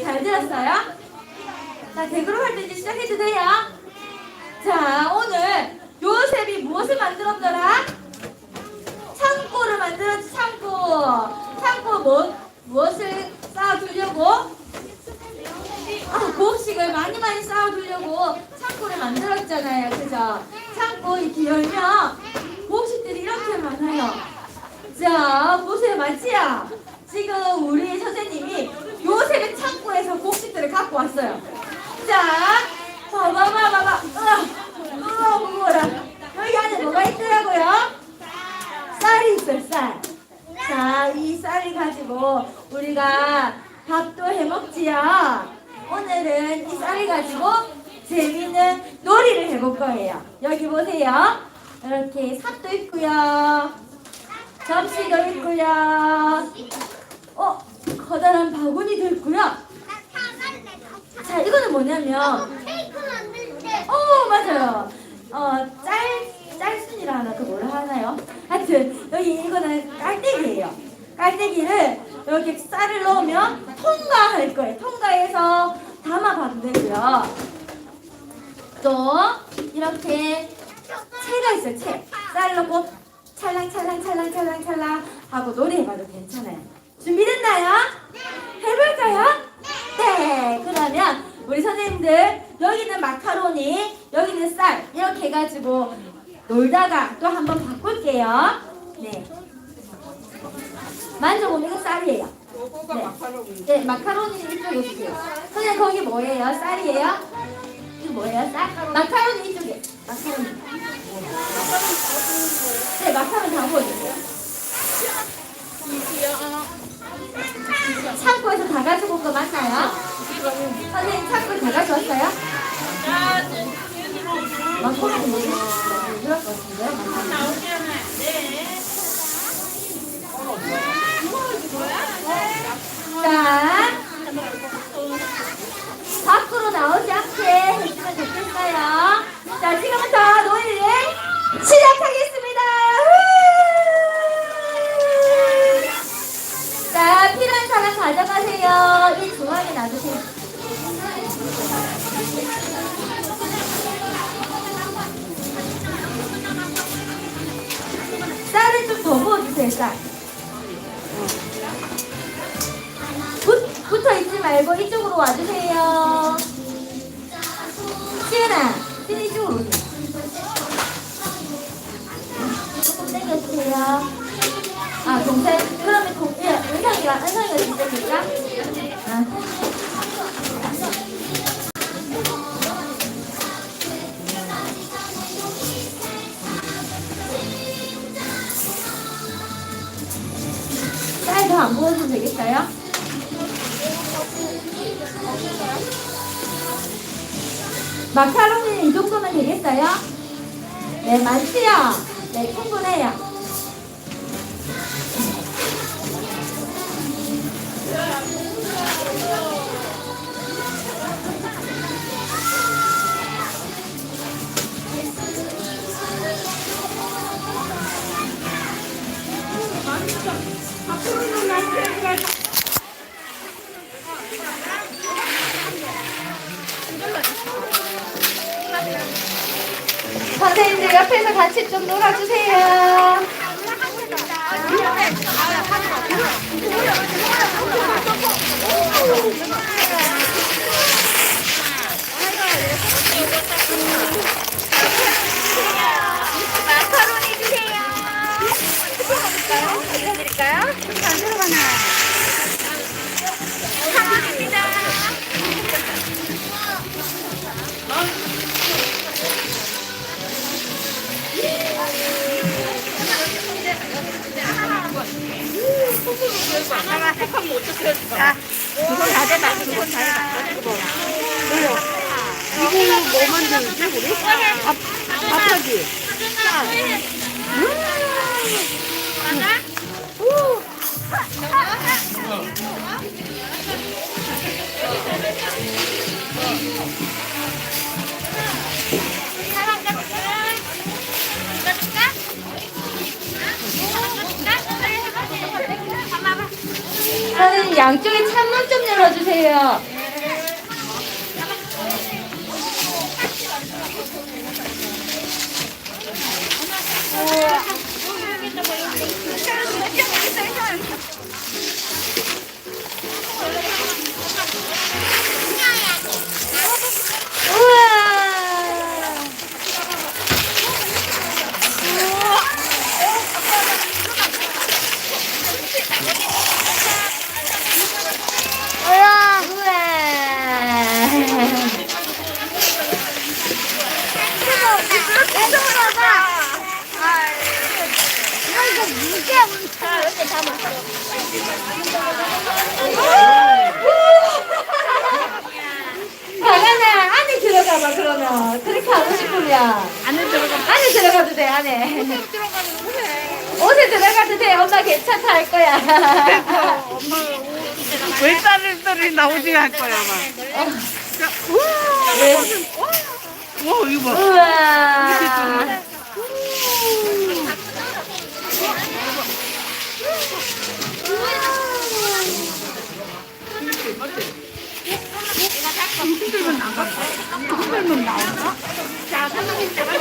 잘 들었어요? 자, 대그룹 할 때 이제 시작해도 돼요. 자, 오늘 요셉이 무엇을 만들었더라? 창고를 만들었지, 창고. 창고 뭐, 무엇을 쌓아두려고? 아, 곡식을 많이 많이 쌓아두려고 창고를 만들었잖아요. 그죠? 창고 이렇게 열면 곡식들이 이렇게 많아요. 자, 보세요. 맞지요? 지금 우리 선생님이 요셉의 창고에서 곡식들을 갖고 왔어요. 자, 봐봐 봐봐봐. 으아, 으아, 무거워라. 여기 안에 뭐가 있더라고요? 쌀이 있어요, 쌀. 자, 이 쌀을 가지고 우리가 밥도 해 먹지요. 오늘은 이 쌀을 가지고 재밌는 놀이를 해볼 거예요. 여기 보세요. 이렇게 삽도 있고요. 접시도 있고요. 어, 커다란 바구니도 있고요. 자, 이거는 뭐냐면, 케이크 만들 때 어, 맞아요. 어, 짤, 짤순이라 하나, 그 뭐라 하나요? 하여튼, 여기 이거는 깔때기예요. 깔때기를 이렇게 쌀을 넣으면 통과할 거예요. 통과해서 되고요. 또, 이렇게 채가 있어요, 채. 쌀 넣고 찰랑찰랑찰랑찰랑찰랑 하고 노래해봐도 괜찮아요. 준비됐나요? 해볼까요? 네. 그러면 우리 선생님들 여기는 마카로니, 여기는 쌀 이렇게 해가지고 놀다가 또 한번 바꿀게요. 네. 만져보는 게 쌀이에요. 요거가 네. 마카로니. 네, 마카로니는 이쪽에 있어요. 선생님 거기 뭐예요? 쌀이에요? 이거 뭐예요? 쌀? 마카로니 이쪽에. 밖으로 나오지 않게 해주면 좋겠어요. 자, 지금부터 놀이를 시작하겠습니다. 후! 자, 필요한 사람 가져가세요. 이 중앙에 놔두세요. 쌀을 좀 더 부어주세요, 쌀. 말고 이쪽으로 와주세요. 시은아, 시은 이쪽으로 오세요. 조금 당겨주세요. 아, 동생. 그러면 동, 예, 은상이가, 은상이가 진짜 될까? 아. 쌀더안 부어도 되겠어요? 마카로니는 이 정도면 되겠어요? 네, 많지요? 네, 충분해요. 옆에서 같이 좀 놀아주세요. 자, 두번 다 돼봐. 두번 뭐. 자, 사 양쪽에 창문 좀 열어주세요. 우와. 강아나 안에 들어가봐 그러면 그렇게 하고 싶으면 안에 들어가. 안에 들어가도 돼 안에 옷에 들어가도 돼 엄마 괜찮다 할 거야 외딴들이 나오지 할 거야 아마. 왜? 와 이거 봐. 우와 Guarda che